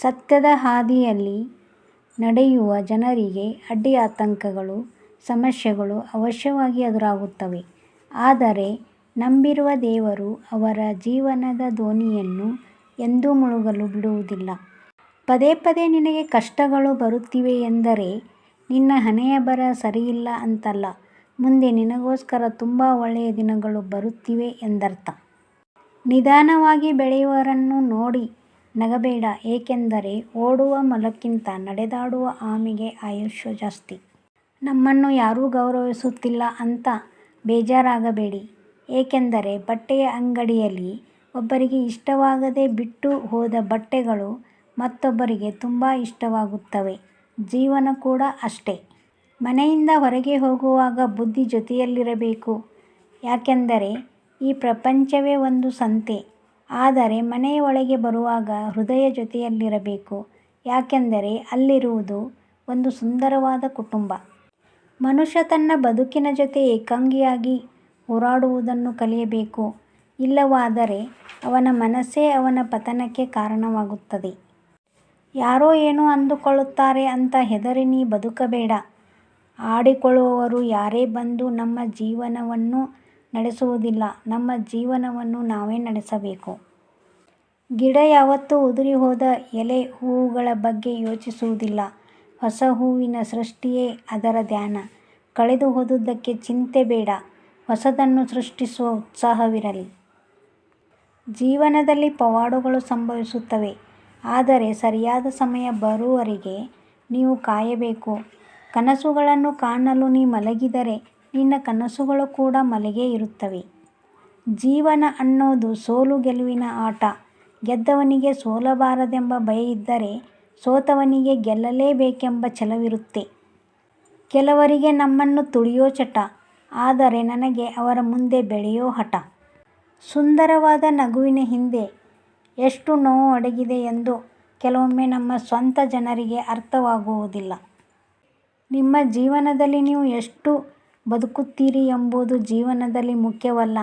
ಸತ್ಯದ ಹಾದಿಯಲ್ಲಿ ನಡೆಯುವ ಜನರಿಗೆ ಅಡ್ಡಿ-ಆತಂಕಗಳು, ಸಮಸ್ಯೆಗಳು ಅವಶ್ಯವಾಗಿ ಎದುರಾಗುತ್ತವೆ. ಆದರೆ ನಂಬಿರುವ ದೇವರು ಅವರ ಜೀವನದ ದೋಣಿಯನ್ನು ಎಂದೂ ಮುಳುಗಲು ಬಿಡುವುದಿಲ್ಲ. ಪದೇ ಪದೇ ನಿನಗೆ ಕಷ್ಟಗಳು ಬರುತ್ತಿವೆ ಎಂದರೆ ನಿನ್ನ ಬರ ಸರಿಯಿಲ್ಲ ಅಂತಲ್ಲ. ಮುಂದೆ ನಿನಗೋಸ್ಕರ ತುಂಬ ಒಳ್ಳೆಯ ದಿನಗಳು ಬರುತ್ತಿವೆ ಎಂದರ್ಥ. ನಿಧಾನವಾಗಿ ಬೆಳೆಯುವವರನ್ನು ನೋಡಿ ನಗಬೇಡ, ಏಕೆಂದರೆ ಓಡುವ ಮೊಲಕ್ಕಿಂತ ನಡೆದಾಡುವ ಆಮೆಗೆ ಆಯುಷ್ಯ ಜಾಸ್ತಿ. ನಮ್ಮನ್ನು ಯಾರೂ ಗೌರವಿಸುತ್ತಿಲ್ಲ ಅಂತ ಬೇಜಾರಾಗಬೇಡಿ. ಏಕೆಂದರೆ ಬಟ್ಟೆಯ ಅಂಗಡಿಯಲ್ಲಿ ಒಬ್ಬರಿಗೆ ಇಷ್ಟವಾಗದೆ ಬಿಟ್ಟು ಹೋದ ಬಟ್ಟೆಗಳು ಮತ್ತೊಬ್ಬರಿಗೆ ತುಂಬಾ ಇಷ್ಟವಾಗುತ್ತವೆ. ಜೀವನ ಕೂಡ ಅಷ್ಟೇ. ಮನೆಯಿಂದ ಹೊರಗೆ ಹೋಗುವಾಗ ಬುದ್ಧಿ ಜೊತೆಯಲ್ಲಿರಬೇಕು. ಯಾಕೆಂದರೆ ಈ ಪ್ರಪಂಚವೇ ಒಂದು ಸಂತೆ. ಆದರೆ ಮನೆಯ ಒಳಗೆ ಬರುವಾಗ ಹೃದಯ ಜೊತೆಯಲ್ಲಿರಬೇಕು. ಯಾಕೆಂದರೆ ಅಲ್ಲಿರುವುದು ಒಂದು ಸುಂದರವಾದ ಕುಟುಂಬ. ಮನುಷ್ಯ ತನ್ನ ಬದುಕಿನ ಜೊತೆ ಏಕಾಂಗಿಯಾಗಿ ಹೋರಾಡುವುದನ್ನು ಕಲಿಯಬೇಕು. ಇಲ್ಲವಾದರೆ ಅವನ ಮನಸ್ಸೇ ಅವನ ಪತನಕ್ಕೆ ಕಾರಣವಾಗುತ್ತದೆ. ಯಾರೋ ಏನೋ ಅಂದುಕೊಳ್ಳುತ್ತಾರೆ ಅಂತ ಹೆದರಿ ನೀ ಬದುಕಬೇಡ. ಆಡಿಕೊಳ್ಳುವವರು ಯಾರೇ ಬಂದು ನಮ್ಮ ಜೀವನವನ್ನು ನಡೆಸುವುದಿಲ್ಲ. ನಮ್ಮ ಜೀವನವನ್ನು ನಾವೇ ನಡೆಸಬೇಕು. ಗಿಡ ಯಾವತ್ತೂ ಉದುರಿ ಹೋದ ಎಲೆ, ಹೂವುಗಳ ಬಗ್ಗೆ ಯೋಚಿಸುವುದಿಲ್ಲ. ಹೊಸ ಹೂವಿನ ಸೃಷ್ಟಿಯೇ ಅದರ ಧ್ಯಾನ. ಕಳೆದು ಹೋದುದಕ್ಕೆ ಚಿಂತೆ ಬೇಡ. ಹೊಸದನ್ನು ಸೃಷ್ಟಿಸುವ ಉತ್ಸಾಹವಿರಲಿ. ಜೀವನದಲ್ಲಿ ಪವಾಡಗಳು ಸಂಭವಿಸುತ್ತವೆ. ಆದರೆ ಸರಿಯಾದ ಸಮಯ ಬರುವವರೆಗೆ ನೀವು ಕಾಯಬೇಕು. ಕನಸುಗಳನ್ನು ಕಾಣಲು ನೀ ಮಲಗಿದರೆ ನಿನ್ನ ಕನಸುಗಳು ಕೂಡ ಮಲಗೇ ಇರುತ್ತವೆ. ಜೀವನ ಅನ್ನೋದು ಸೋಲು ಗೆಲುವಿನ ಆಟ. ಗೆದ್ದವನಿಗೆ ಸೋಲಬಾರದೆಂಬ ಭಯ ಇದ್ದರೆ ಸೋತವನಿಗೆ ಗೆಲ್ಲಲೇಬೇಕೆಂಬ ಛಲವಿರುತ್ತೆ. ಕೆಲವರಿಗೆ ನಮ್ಮನ್ನು ತುಳಿಯೋ ಚಟ. ಆದರೆ ನನಗೆ ಅವರ ಮುಂದೆ ಬೆಳೆಯೋ ಹಠ. ಸುಂದರವಾದ ನಗುವಿನ ಹಿಂದೆ ಎಷ್ಟು ನೋವು ಅಡಗಿದೆ ಎಂದು ಕೆಲವೊಮ್ಮೆ ನಮ್ಮ ಸ್ವಂತ ಜನರಿಗೆ ಅರ್ಥವಾಗುವುದಿಲ್ಲ. ನಿಮ್ಮ ಜೀವನದಲ್ಲಿ ನೀವು ಎಷ್ಟು ಬದುಕುತ್ತೀರಿ ಎಂಬುದು ಜೀವನದಲ್ಲಿ ಮುಖ್ಯವಲ್ಲ.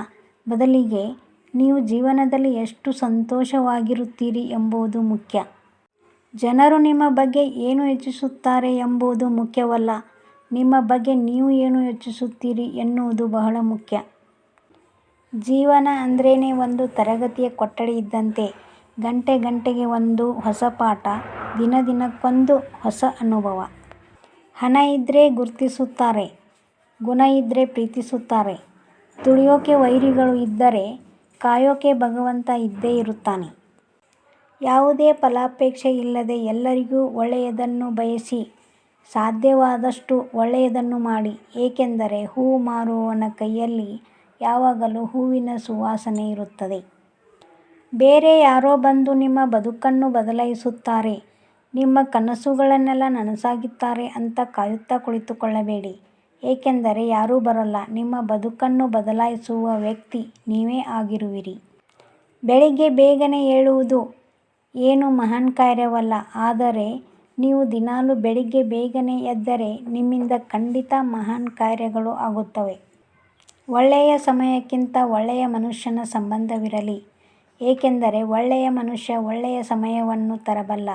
ಬದಲಿಗೆ ನೀವು ಜೀವನದಲ್ಲಿ ಎಷ್ಟು ಸಂತೋಷವಾಗಿರುತ್ತೀರಿ ಎಂಬುದು ಮುಖ್ಯ. ಜನರು ನಿಮ್ಮ ಬಗ್ಗೆ ಏನು ಯೋಚಿಸುತ್ತಾರೆ ಎಂಬುದು ಮುಖ್ಯವಲ್ಲ. ನಿಮ್ಮ ಬಗ್ಗೆ ನೀವು ಏನು ಯೋಚಿಸುತ್ತೀರಿ ಎನ್ನುವುದು ಬಹಳ ಮುಖ್ಯ. ಜೀವನ ಅಂದ್ರೇನೆ ಒಂದು ತರಗತಿಯ ಕೊಠಡಿ ಇದ್ದಂತೆ. ಗಂಟೆ ಗಂಟೆಗೆ ಒಂದು ಹೊಸ ಪಾಠ. ದಿನ ದಿನಕ್ಕೊಂದು ಹೊಸ ಅನುಭವ. ಹಣ ಇದ್ದರೆ ಗುರ್ತಿಸುತ್ತಾರೆ. ಗುಣ ಇದ್ರೆ ಪ್ರೀತಿಸುತ್ತಾರೆ. ತುಳಿಯೋಕೆ ವೈರಿಗಳು ಇದ್ದರೆ ಕಾಯೋಕೆ ಭಗವಂತ ಇದ್ದೇ ಇರುತ್ತಾನೆ. ಯಾವುದೇ ಫಲಾಪೇಕ್ಷೆ ಇಲ್ಲದೆ ಎಲ್ಲರಿಗೂ ಒಳ್ಳೆಯದನ್ನು ಬಯಸಿ ಸಾಧ್ಯವಾದಷ್ಟು ಒಳ್ಳೆಯದನ್ನು ಮಾಡಿ. ಏಕೆಂದರೆ ಹೂವು ಮಾರುವವನ ಕೈಯಲ್ಲಿ ಯಾವಾಗಲೂ ಹೂವಿನ ಸುವಾಸನೆ ಇರುತ್ತದೆ. ಬೇರೆ ಯಾರೋ ಬಂದು ನಿಮ್ಮ ಬದುಕನ್ನು ಬದಲಾಯಿಸುತ್ತಾರೆ, ನಿಮ್ಮ ಕನಸುಗಳನ್ನೆಲ್ಲ ನನಸಾಗಿಸುತ್ತಾರೆ ಅಂತ ಕಾಯುತ್ತಾ ಕುಳಿತುಕೊಳ್ಳಬೇಡಿ. ಏಕೆಂದರೆ ಯಾರೂ ಬರಲ್ಲ. ನಿಮ್ಮ ಬದುಕನ್ನು ಬದಲಾಯಿಸುವ ವ್ಯಕ್ತಿ ನೀವೇ ಆಗಿರುವಿರಿ. ಬೆಳಿಗ್ಗೆ ಬೇಗನೆ ಏಳುವುದು ಏನು ಮಹಾನ್ ಕಾರ್ಯವಲ್ಲ. ಆದರೆ ನೀವು ದಿನಾಲೂ ಬೆಳಿಗ್ಗೆ ಬೇಗನೆ ಎದ್ದರೆ ನಿಮ್ಮಿಂದ ಖಂಡಿತ ಮಹಾನ್ ಕಾರ್ಯಗಳು ಆಗುತ್ತವೆ. ಒಳ್ಳೆಯ ಸಮಯಕ್ಕಿಂತ ಒಳ್ಳೆಯ ಮನುಷ್ಯನ ಸಂಬಂಧವಿರಲಿ. ಏಕೆಂದರೆ ಒಳ್ಳೆಯ ಮನುಷ್ಯ ಒಳ್ಳೆಯ ಸಮಯವನ್ನು ತರಬಲ್ಲ.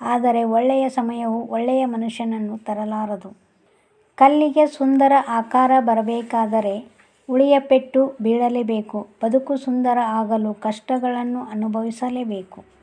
ಆದರೆ ಒಳ್ಳೆಯ ಸಮಯವು ಒಳ್ಳೆಯ ಮನುಷ್ಯನನ್ನು ತರಲಾರದು. ಕಲ್ಲಿಗೆ ಸುಂದರ ಆಕಾರ ಬರಬೇಕಾದರೆ ಉಳಿಯ ಪೆಟ್ಟು ಬೀಳಲೇಬೇಕು. ಬದುಕು ಸುಂದರ ಆಗಲು ಕಷ್ಟಗಳನ್ನು ಅನುಭವಿಸಲೇಬೇಕು.